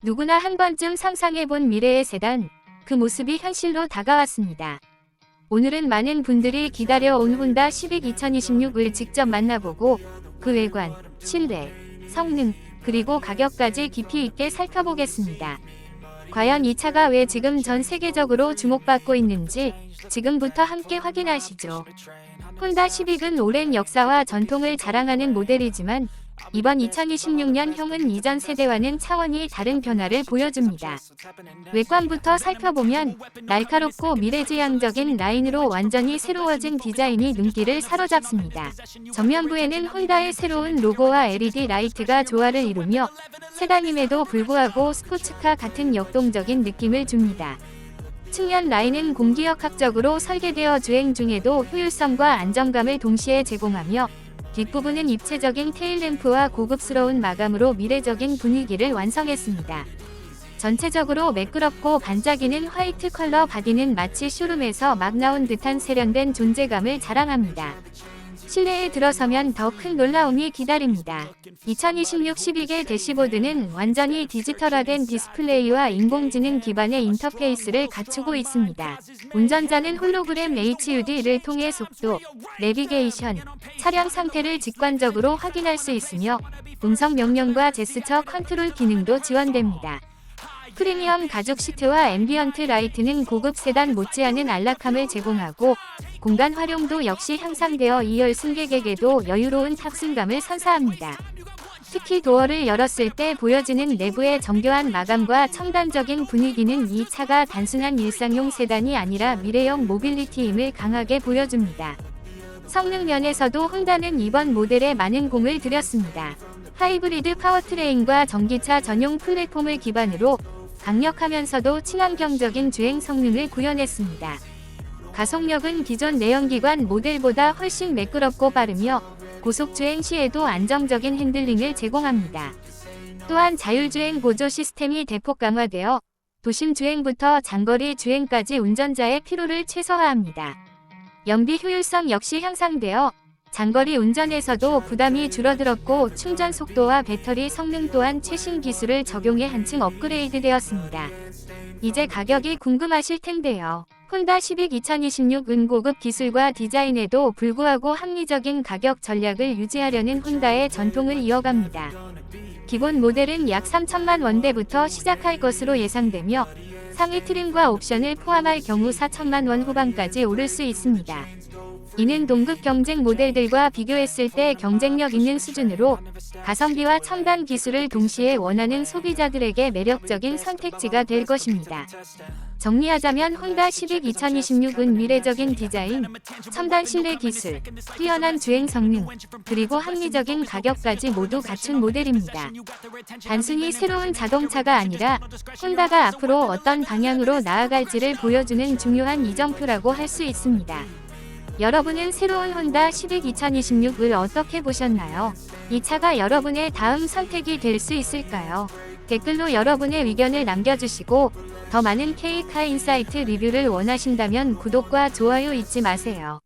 누구나 한 번쯤 상상해본 미래의 세단, 그 모습이 현실로 다가왔습니다. 오늘은 많은 분들이 기다려온 혼다 시빅 2026을 직접 만나보고 그 외관, 실내, 성능, 그리고 가격까지 깊이 있게 살펴보겠습니다. 과연 이 차가 왜 지금 전 세계적으로 주목받고 있는지 지금부터 함께 확인하시죠. 혼다 시빅은 오랜 역사와 전통을 자랑하는 모델이지만 이번 2026년 형은 이전 세대와는 차원이 다른 변화를 보여줍니다. 외관부터 살펴보면 날카롭고 미래지향적인 라인으로 완전히 새로워진 디자인이 눈길을 사로잡습니다. 전면부에는 혼다의 새로운 로고와 LED 라이트가 조화를 이루며 세단임에도 불구하고 스포츠카 같은 역동적인 느낌을 줍니다. 측면 라인은 공기역학적으로 설계되어 주행 중에도 효율성과 안정감을 동시에 제공하며 뒷부분은 입체적인 테일램프와 고급스러운 마감으로 미래적인 분위기를 완성했습니다. 전체적으로 매끄럽고 반짝이는 화이트 컬러 바디는 마치 쇼룸에서 막 나온 듯한 세련된 존재감을 자랑합니다. 실내에 들어서면 더 큰 놀라움이 기다립니다. 2026 12개 대시보드는 완전히 디지털화된 디스플레이와 인공지능 기반의 인터페이스를 갖추고 있습니다. 운전자는 홀로그램 HUD를 통해 속도, 내비게이션, 차량 상태를 직관적으로 확인할 수 있으며 음성 명령과 제스처 컨트롤 기능도 지원됩니다. 프리미엄 가죽 시트와 앰비언트 라이트는 고급 세단 못지않은 안락함을 제공하고 공간 활용도 역시 향상되어 2열 승객에게도 여유로운 탑승감을 선사합니다. 특히 도어를 열었을 때 보여지는 내부의 정교한 마감과 첨단적인 분위기는 이 차가 단순한 일상용 세단이 아니라 미래형 모빌리티임을 강하게 보여줍니다. 성능 면에서도 혼다는 이번 모델에 많은 공을 들였습니다. 하이브리드 파워트레인과 전기차 전용 플랫폼을 기반으로 강력하면서도 친환경적인 주행 성능을 구현했습니다. 가속력은 기존 내연기관 모델보다 훨씬 매끄럽고 빠르며 고속주행 시에도 안정적인 핸들링을 제공합니다. 또한 자율주행 보조 시스템이 대폭 강화되어 도심 주행부터 장거리 주행까지 운전자의 피로를 최소화합니다. 연비 효율성 역시 향상되어 장거리 운전에서도 부담이 줄어들었고 충전 속도와 배터리 성능 또한 최신 기술을 적용해 한층 업그레이드 되었습니다. 이제 가격이 궁금하실 텐데요. 혼다 시빅 2026 은 고급 기술과 디자인에도 불구하고 합리적인 가격 전략을 유지하려는 혼다의 전통을 이어갑니다. 기본 모델은 약 3천만 원대부터 시작할 것으로 예상되며 상위 트림과 옵션을 포함할 경우 4천만 원 후반까지 오를 수 있습니다. 이는 동급 경쟁 모델들과 비교했을 때 경쟁력 있는 수준으로 가성비와 첨단 기술을 동시에 원하는 소비자들에게 매력적인 선택지가 될 것입니다. 정리하자면 혼다 시빅 2026은 미래적인 디자인, 첨단 실내 기술, 뛰어난 주행 성능, 그리고 합리적인 가격까지 모두 갖춘 모델입니다. 단순히 새로운 자동차가 아니라 혼다가 앞으로 어떤 방향으로 나아갈지를 보여주는 중요한 이정표라고 할 수 있습니다. 여러분은 새로운 혼다 시빅 2026을 어떻게 보셨나요? 이 차가 여러분의 다음 선택이 될 수 있을까요? 댓글로 여러분의 의견을 남겨주시고 더 많은 K카 인사이트 리뷰를 원하신다면 구독과 좋아요 잊지 마세요.